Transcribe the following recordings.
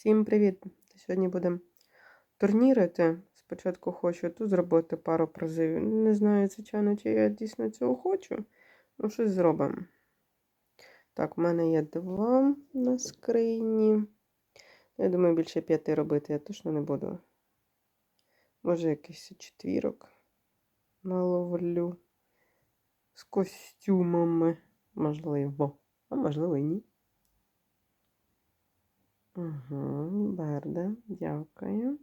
Всім привіт! Сьогодні будемо турнірити. Спочатку хочу тут зробити пару призивів. Не знаю, звичайно, чи я дійсно цього хочу. Ну, щось зробимо. Так, у мене є два на скрині. Я думаю, більше п'яти робити я точно не буду. Може, якийсь четвірок наловлю з костюмами. Можливо. А можливо і ні. Угу, Берде, дякую.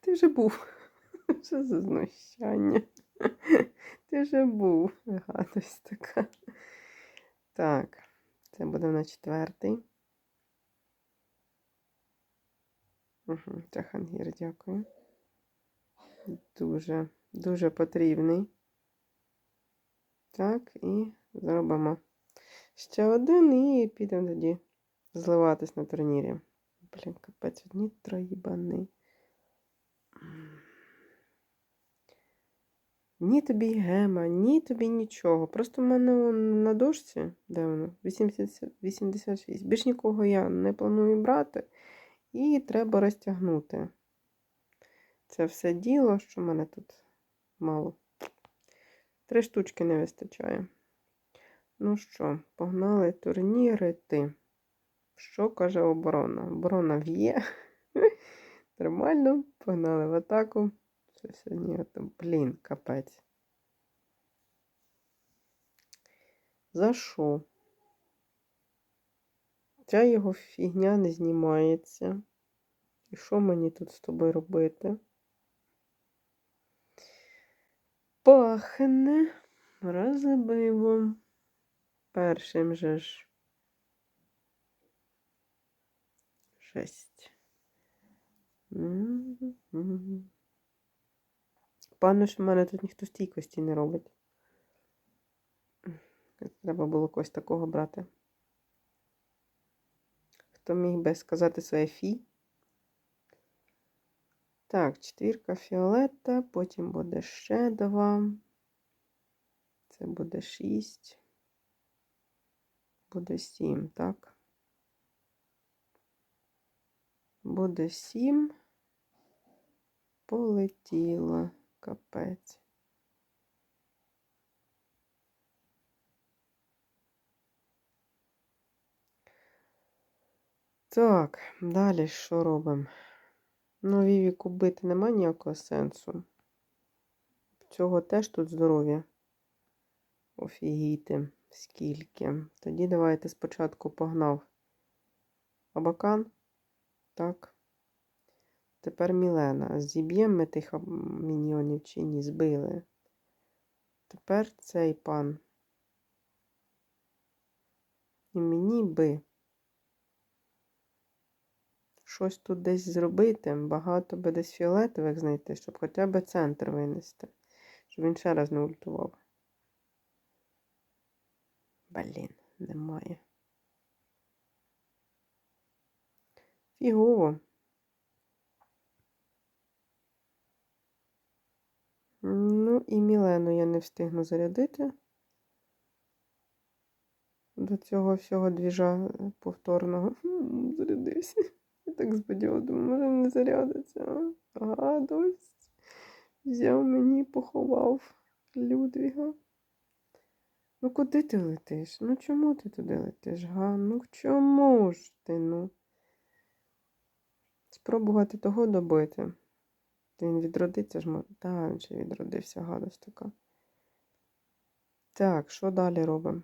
Ти вже був. Що за знущання? Ти вже був. Гадость така. Так, це буде на четвертий. Угу, Чахангір, дякую. Дуже, дуже потрібний. Так, і зробимо ще один і підемо тоді зливатись на турнірі. Блін, капець, одні троїбани. Ні тобі гема, ні тобі нічого. Просто в мене на дошці, де воно? 80, 86. Більш нікого я не планую брати. І треба розтягнути. Це все діло, що в мене тут мало. Три штучки не вистачає. Ну що, погнали турнірити. Що каже оборона? Оборона в'є. Нормально, погнали в атаку. Це сьогодні, блін, капець. За що? Ця його фігня не знімається. І що мені тут з тобою робити? Пахне розбивом. Першим же ж. Шесть. Пану, що в мене тут ніхто стійкості не робить. Треба було когось такого брати. Хто міг би сказати своє фі? Так, четвірка фіолета, потім буде ще два. Це буде шість. Буде сім, так? Буде сім. Полетіло. Капець. Так, далі що робимо? Ну, Вівіку бити нема ніякого сенсу. Цього теж тут здоров'я. Офігійте, скільки. Тоді давайте спочатку погнав Абакан. Так. Тепер Мілена. Зіб'ємо ми тих міньйонів чи ні, збили. Тепер цей пан. І мені би щось тут десь зробити, багато би десь фіолетових знайти, щоб хоча б центр винести. Щоб він ще раз не ультував. Блін, немає. Фігово. Ну, і Мілену я не встигну зарядити. До цього всього двіжа повторного. Зарядився. Я так сподівалася, думаю, може не зарядиться. Гадость. Взяв мені, поховав Людвіга. Ну, куди ти летиш? Ну чому ти туди летиш, га? Ну чому ж ти, ну? Спробувати того добити. Він відродиться ж може. Так, він ще відродився, гадость така. Так, що далі робимо?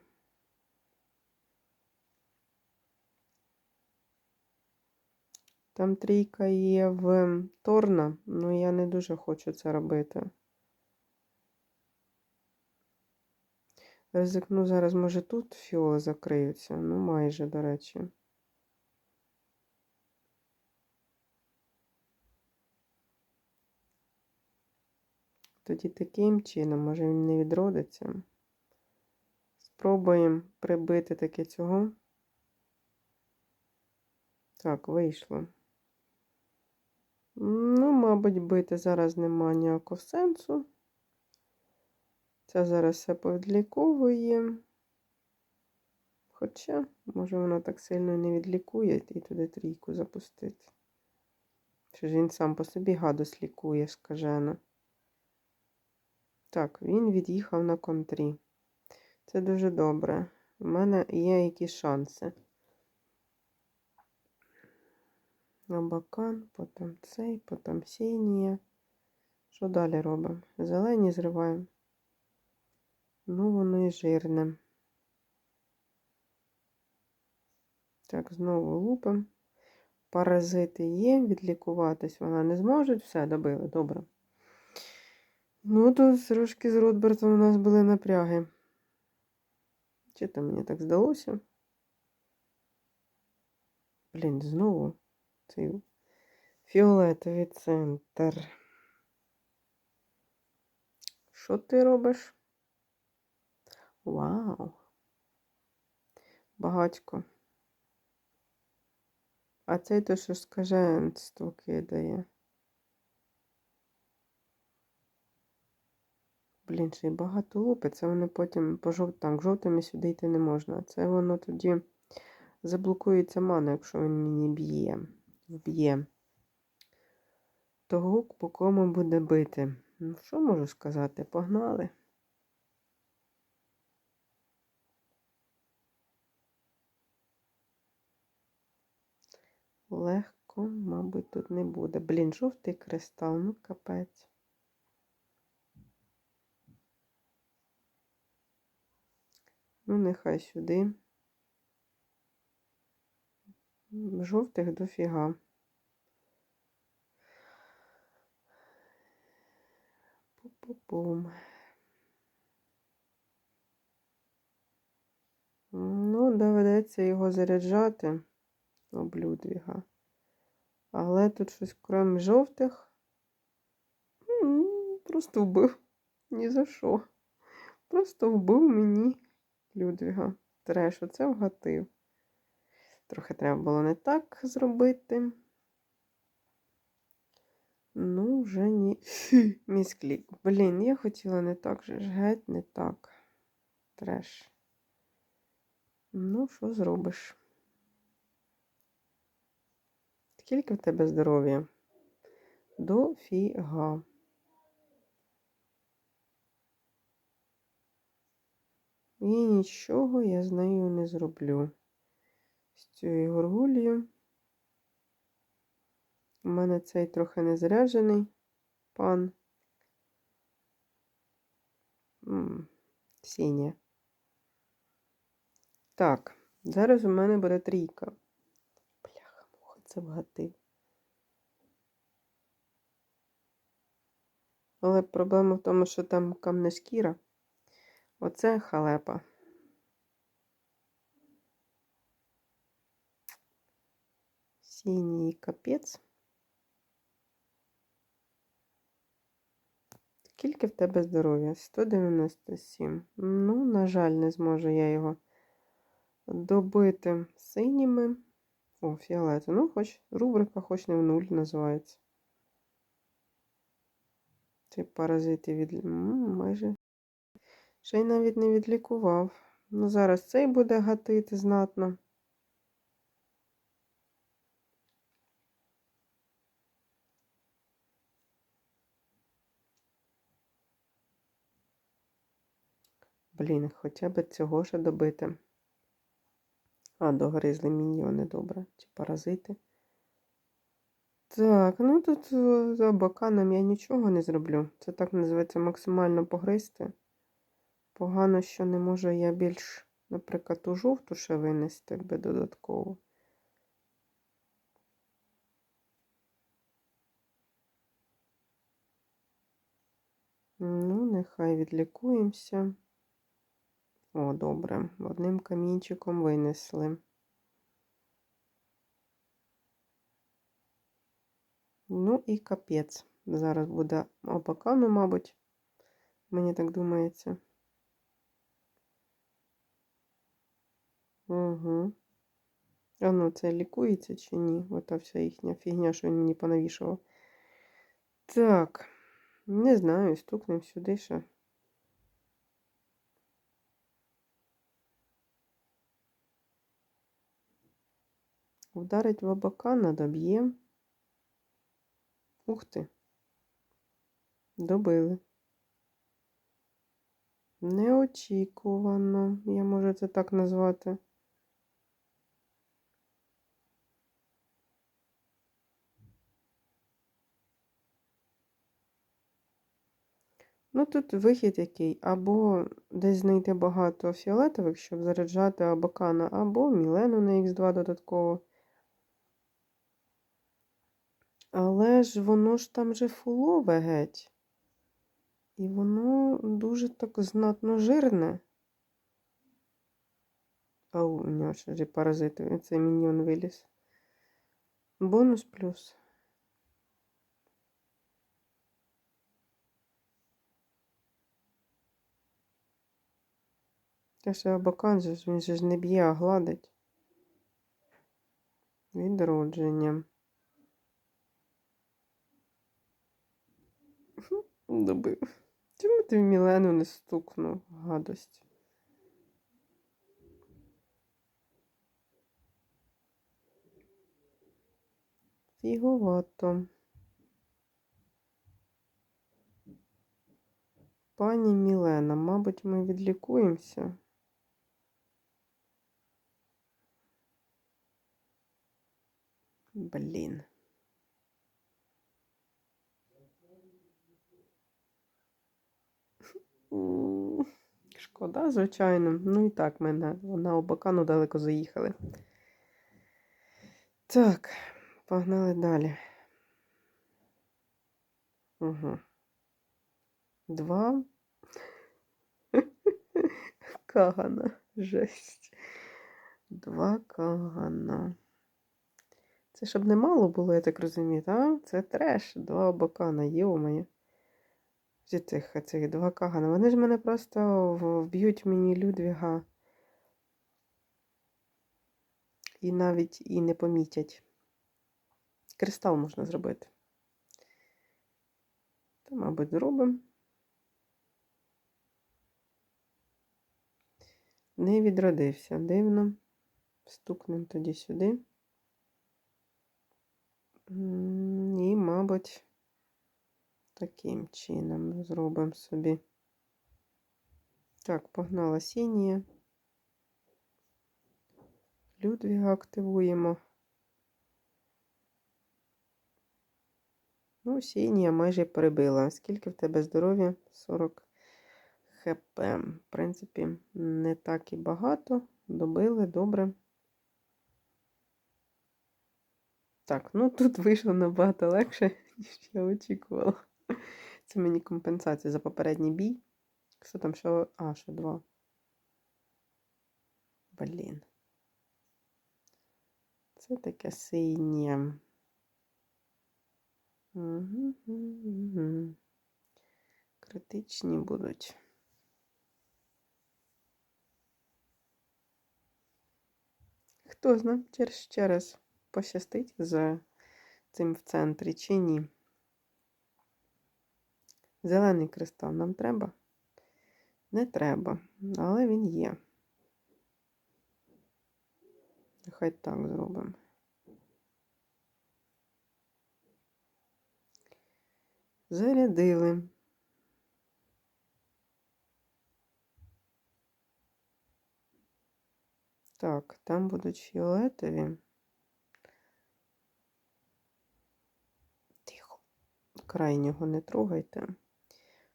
Там трійка є в Торна, але я не дуже хочу це робити. Ризикну зараз, може, тут фіоли закриються. Ну, майже, до речі. Тоді таким чином, може він не відродиться. Спробуємо прибити таке цього. Так, вийшло. Ну, мабуть, бити зараз нема ніякого сенсу. Це зараз все повідліковує. Хоча, може, воно так сильно не відлікує і туди трійку запустити. Чи ж він сам по собі гадость лікує, скажено. Так, він від'їхав на контрі. Це дуже добре. У мене є якісь шанси. Абакан, потім цей, потім сінія. Що далі робимо? Зелені зриваємо. Ну, воно і жирне. Так, знову лупимо. Паразити є, відлікуватись вона не зможе. Все, добили, добре. Ну, тут трошки з Ротбертом у нас були напряги. Чи то мені так здалося? Блін, знову цей фіолетовий центр. Що ти робиш? Вау! Багатько. А цей то що скаженство кидає. Блін, ще й багато лупиться, вони потім по жов... так, жовтими сюди йти не можна. Це воно тоді заблокується мана, якщо він мені б'є. Вб'є. Того, по кому буде бити. Ну, що можу сказати? Погнали. Легко, мабуть, тут не буде. Блін, жовтий кристал, ну капець. Ну, нехай сюди. Жовтих дофіга. Пу-пу-пум. Ну, доведеться його заряджати облюдвіга. Але тут щось, крім жовтих, просто вбив. Ні за що. Просто вбив мені Людвіга. Треш, оце вгатив. Трохи треба було не так зробити. Ну, вже ні. Місклік. Блін, я хотіла не так же ж геть, не так. Треш. Ну, що зробиш? Скільки в тебе здоров'я? Дофіга. І нічого я з нею не зроблю. З цією горгулью. У мене цей трохи не заряджений пан. Сінє. Так, зараз у мене буде трійка. Бляха, муха, це вгатив. Але проблема в тому, що там камне шкіра. Оце халепа. Синій капець. Скільки в тебе здоров'я? 197. Ну, на жаль, не зможу я його добити синіми. О, фіолетовий. Ну, хоч рубрика, хоч не в нуль називається. Ці паразити від майже Ще й навіть не відлікував. Ну, зараз цей буде гатити знатно. Блін, хоча б цього ж добити. А, догризли міньйони, добре. Чи паразити. Так, ну тут за боканом я нічого не зроблю. Це так називається максимально погризти. Погано, що не можу я більш, наприклад, у жовту ще винести би додатково. Ну, нехай відлікуємося. О, добре, одним камінчиком винесли. Ну і капець. Зараз буде опакану, мабуть, мені так думається. Угу. А ну, це лікується чи ні? Ота вся їхня фігня, що він мені понавішував. Так, не знаю, стукнемо сюди ще. Вдарить в абакана, доб'є. Ух ти. Добили. Неочікувано, я можу це так назвати. Ну, тут вихід який. Або десь знайти багато фіолетових, щоб заряджати абакана, або Мілену на Х2 додатково. Але ж воно ж там же фулове геть. І воно дуже так знатно жирне. А у нього ще паразити, цей міньйон виліз. Бонус плюс. Те, що абакан же він же ж не б'є, а гладить. Відродження. Добив. Чому ти в Мілену не стукнув? Гадость. Фіговато. Пані Мілена, мабуть, ми відлікуємося. Блін. Шкода, звичайно. Ну і так, мене на Обакану далеко заїхали. Так, погнали далі. Угу. Два. Кагана. Жесть. Два кагана. Це щоб не мало було, я так розумію, так? Це треш. Два обакана, йомає. Зі цих, цих два кагана. Вони ж мене просто вб'ють мені Людвіга. І навіть і не помітять. Кристал можна зробити. Та, мабуть, зробимо. Не відродився. Дивно. Стукнемо тоді сюди. І, мабуть, таким чином зробимо собі. Так, погнала сінія. Людвіга активуємо. Ну, сінія майже перебила. Скільки в тебе здоров'я? 40 хп. В принципі, не так і багато. Добили, добре. Так, ну тут вийшло набагато легше, ніж я очікувала. Це мені компенсація за попередній бій. Що там, що. А, що два. Блін. Це таке синє. Критичні будуть. Хто знає, через ще раз пощастить з цим в центрі чи ні. Зелений кристал нам треба? Не треба, але він є. Нехай так зробимо. Зарядили. Так, там будуть фіолетові. Тихо. Крайнього не трогайте.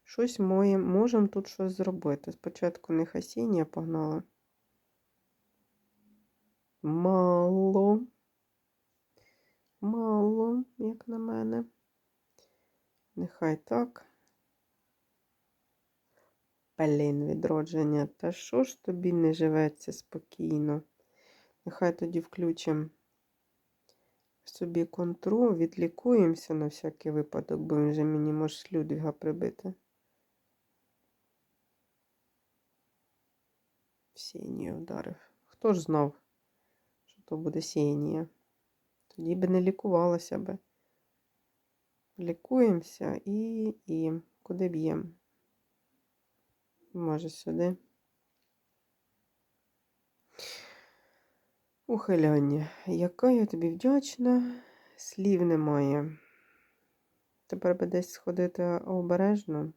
Щось моє, можемо тут щось зробити. Спочатку не хасіння погнали. Мало. Мало, як на мене. Нехай так. Блін, відродження. Та що ж тобі не живеться спокійно? Нехай тоді включимо собі контру, відлікуємося на всякий випадок, бо він вже мені може з Людвіга прибити. Сінію вдарив. Хто ж знав, що то буде сінія? Тоді би не лікувалося би. Лікуємося і, і куди б'ємо? Може сюди. Ухиляння. Яка я тобі вдячна, слів немає. Тепер би десь сходити обережно.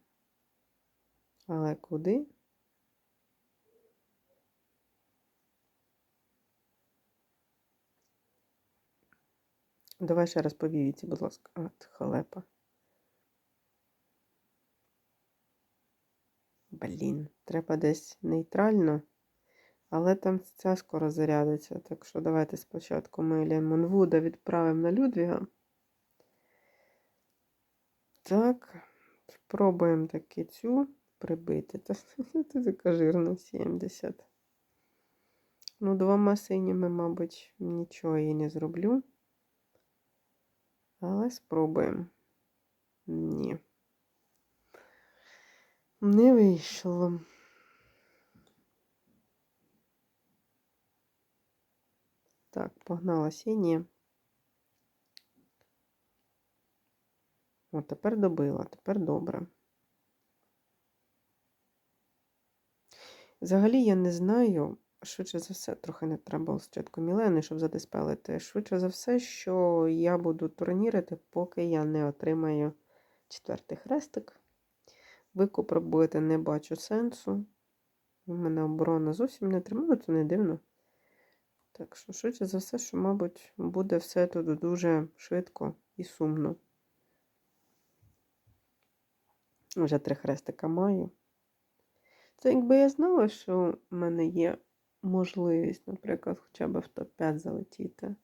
Але куди? Давай ще раз по вівіці, будь ласка. От, халепа. Блін, треба десь нейтрально. Але там ця скоро зарядиться. Так що давайте спочатку ми Лемонвуда відправимо на Людвіга. Так, спробуємо таки цю прибити. Та це така жирна 70. Ну, двома синіми, мабуть, нічого їй не зроблю. Але спробуємо. Ні. Не вийшло. Так, погнала синє. О, тепер добила, тепер добре. Взагалі я не знаю, швидше за все, трохи не треба було спочатку Мілени, щоб задиспелити. Швидше за все, що я буду турнірити, поки я не отримаю четвертий хрестик. Викуп робити не бачу сенсу. У мене оборона зовсім не тримає, це не дивно. Так що, швидше за все, що, мабуть, буде все тут дуже швидко і сумно. Вже три хрестика маю. Це якби я знала, що в мене є можливість, наприклад, хоча б в топ-5 залетіти,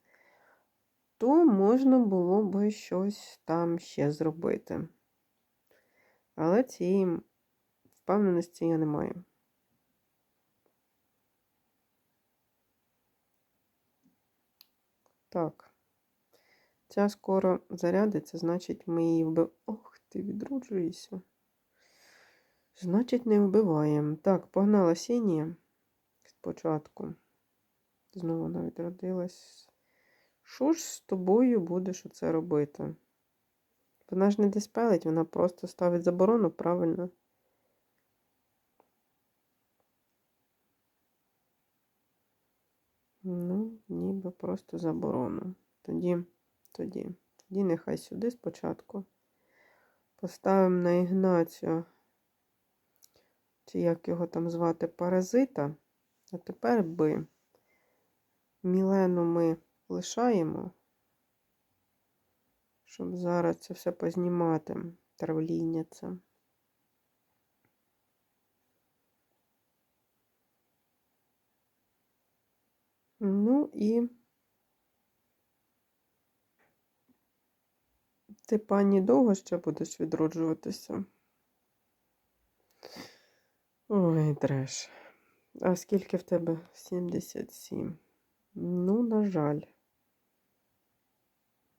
то можна було би щось там ще зробити. Але цієї впевненості я не маю. Так. Ця скоро зарядиться, значить, ми її вбив. Ох, ти відроджуєшся. Значить, не вбиваємо. Так, погнала сінія спочатку. Знову вона відродилась. Що ж з тобою будеш оце робити? Вона ж не диспелить, вона просто ставить заборону, правильно? Ну, ніби просто заборону. Тоді, тоді, тоді нехай сюди спочатку. Поставимо на Ігнацію, чи як його там звати, паразита. А тепер би Мілену ми лишаємо, щоб зараз це все познімати, травління це. Ну і ти, пані, довго ще будеш відроджуватися? Ой, треш. А скільки в тебе? 77. Ну, на жаль.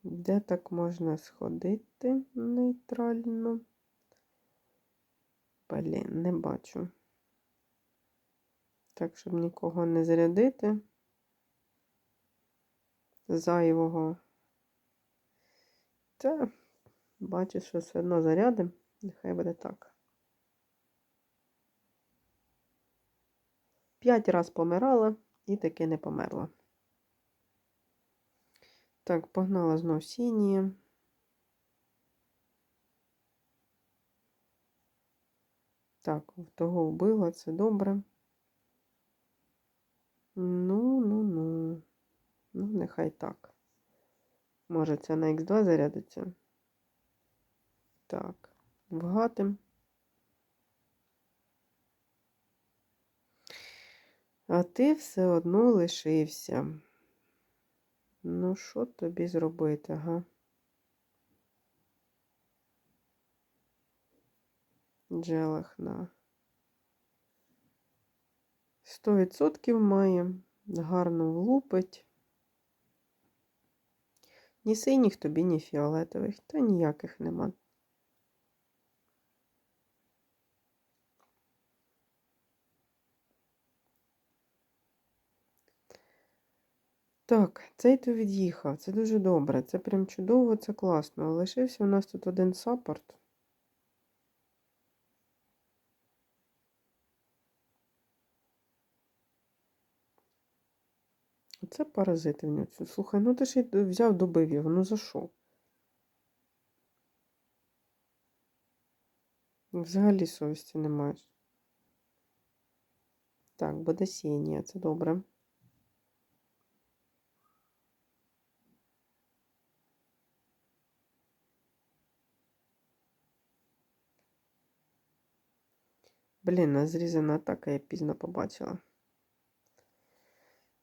Де так можна сходити нейтрально? Блін, не бачу. Так, щоб нікого не зарядити. Зайвого. Та, бачу, що все одно зарядим. Нехай буде так. П'ять раз помирала і таки не померла. Так, погнала знов сініє. Так, того вбила, це добре. Ну, ну, ну. Ну, нехай так. Може, це на Х2 зарядиться. Так, вгатим. А ти все одно лишився. Ну, що тобі зробити, га? Джелахна. Сто відсотків має, гарно влупить. Ні синіх тобі, ні фіолетових, та ніяких нема. Так, цей то від'їхав. Це дуже добре. Це прям чудово, це класно. Лишився у нас тут один саппорт. Оце паразити в нього. Слухай, ну ти ж взяв добив його, ну за що? Взагалі совісті не маєш. Так, буде сінія, це добре. Блін, а зрізана атака я пізно побачила.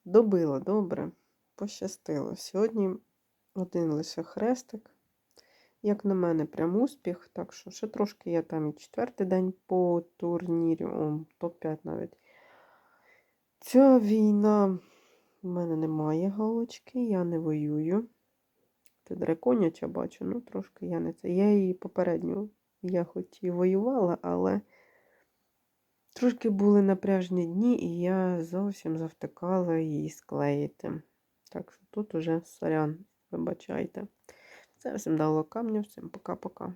Добила, добре. Пощастило. Сьогодні один лише хрестик. Як на мене, прям успіх. Так що ще трошки я там і четвертий день по турнірі, о, топ-5 навіть. Ця війна в мене немає галочки, я не воюю. Це драконяча бачу, ну трошки я не це. Я її попередньо, я хоч і воювала, але трошки були напряжні дні, і я зовсім завтикала її склеїти. Так що тут уже сорян, вибачайте. Це всім дало камню, всім пока-пока.